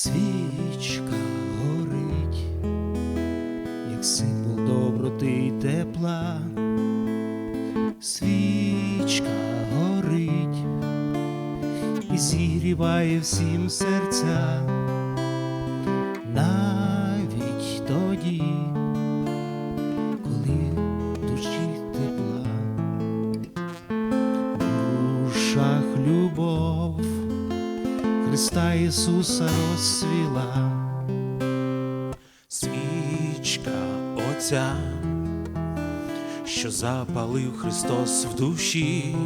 свічка горить, як символ доброти й тепла, свічка горить і зігріває всім серця, Христа Ісуса розцвіла. свічка Отця, що запалив Христос в душі,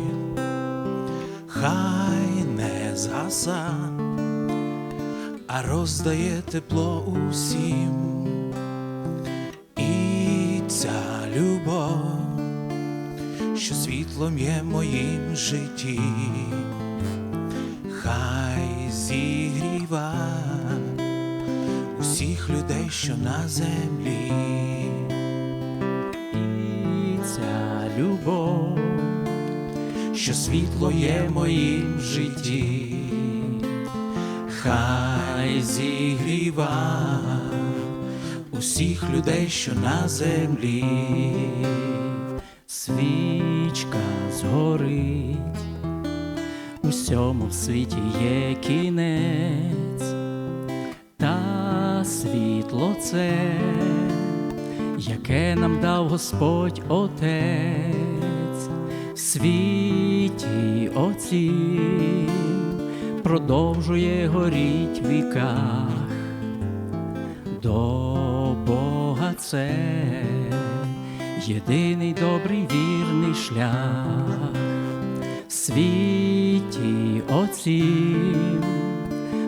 хай не згаса, а роздає тепло усім, і ця любов, що світлом є моїм житті, хай зігріва усіх людей, що на землі. І ця любов, що світло є моїм житті, хай зігріва усіх людей, що на землі. свічка згорить, усьому в світі є кінець, та світло це, яке нам дав Господь Отець, в світі оцім продовжує горіть в віках. До Бога це єдиний добрий вірний шлях. В світі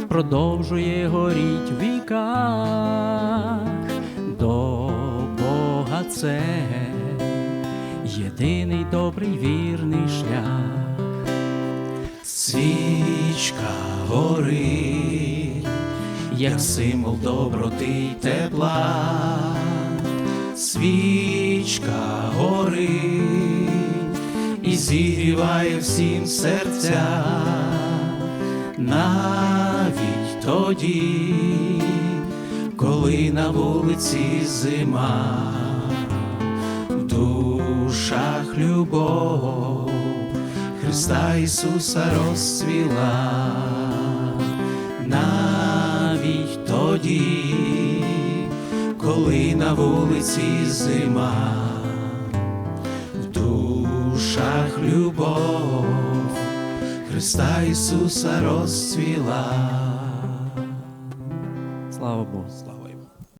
продовжує горіть в віках. До Бога це єдиний добрий вірний шлях. Свічка горить, як символ доброти й тепла, свічка горить і зігріває всім серця, навіть тоді, коли на вулиці зима, в душах любов. Христа Ісуса розцвіла навіть тоді, коли на вулиці зима, в душах любов Христа Ісуса розцвіла. Слава Богу!